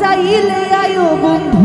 চাইলে আয়ো বন্ধু।